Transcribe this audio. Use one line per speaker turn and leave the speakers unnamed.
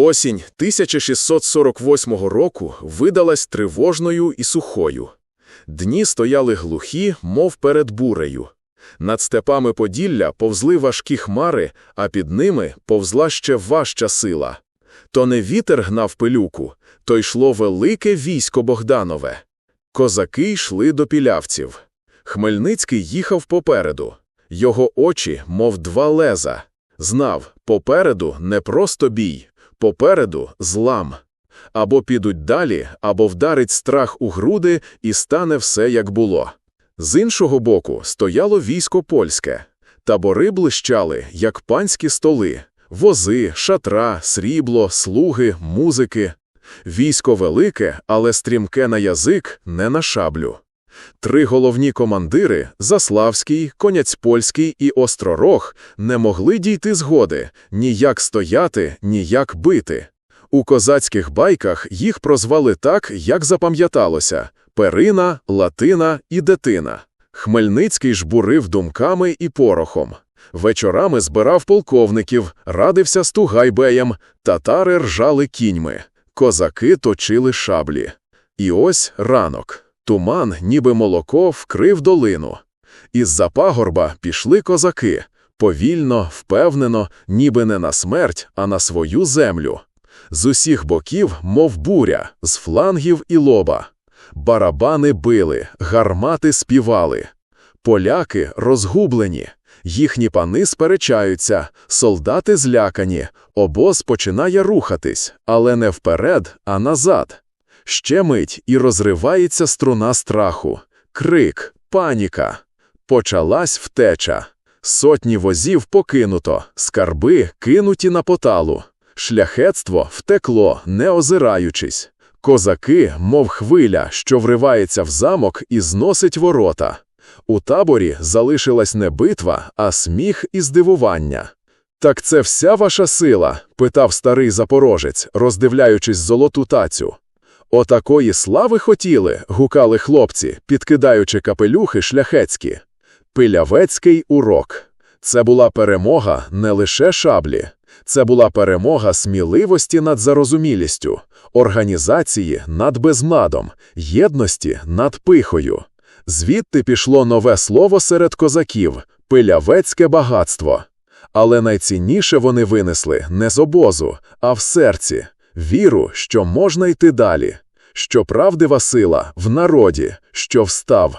Осінь 1648 року видалась тривожною і сухою. Дні стояли глухі, мов перед бурею. Над степами Поділля повзли важкі хмари, а під ними повзла ще важча сила. То не вітер гнав пилюку, то йшло велике військо Богданове. Козаки йшли до пілявців. Хмельницький їхав попереду. Його очі, мов два леза. Знав, попереду не просто бій, попереду злам. Або підуть далі, або вдарить страх у груди і стане все, як було. З іншого боку стояло військо польське. Табори блищали, як панські столи, вози, шатра, срібло, слуги, музики. Військо велике, але стрімке на язик, не на шаблю. Три головні командири Заславський, Коняцьпольський і Остророг не могли дійти згоди ніяк стояти, ніяк бити. У козацьких байках їх прозвали так, як запам'яталося Перина, Латина і Детина. Хмельницький жбурив думками і порохом. Вечорами збирав полковників, радився з Тугайбеєм, татари ржали кіньми, козаки точили шаблі. І ось ранок. Туман, ніби молоко, вкрив долину. Із-за пагорба пішли козаки, повільно, впевнено, ніби не на смерть, а на свою землю. З усіх боків, мов буря, з флангів і лоба. Барабани били, гармати співали. Поляки розгублені, їхні пани сперечаються, солдати злякані, обоз починає рухатись, але не вперед, а назад. Ще мить і розривається струна страху, крик, паніка. Почалась втеча. Сотні возів покинуто, скарби кинуті на поталу. Шляхетство втекло, не озираючись. Козаки, мов хвиля, що вривається в замок і зносить ворота. У таборі залишилась не битва, а сміх і здивування. Так це вся ваша сила? питав старий запорожець, роздивляючись золоту тацю. Отакої слави хотіли, гукали хлопці, підкидаючи капелюхи шляхетські. Пилявецький урок. Це була перемога не лише шаблі, це була перемога сміливості над зарозумілістю, організації над безмадом, єдності над пихою. Звідти пішло нове слово серед козаків пилявецьке багатство. Але найцінніше вони винесли не з обозу, а в серці віру, що можна йти далі, що правдива сила в народі, що встав,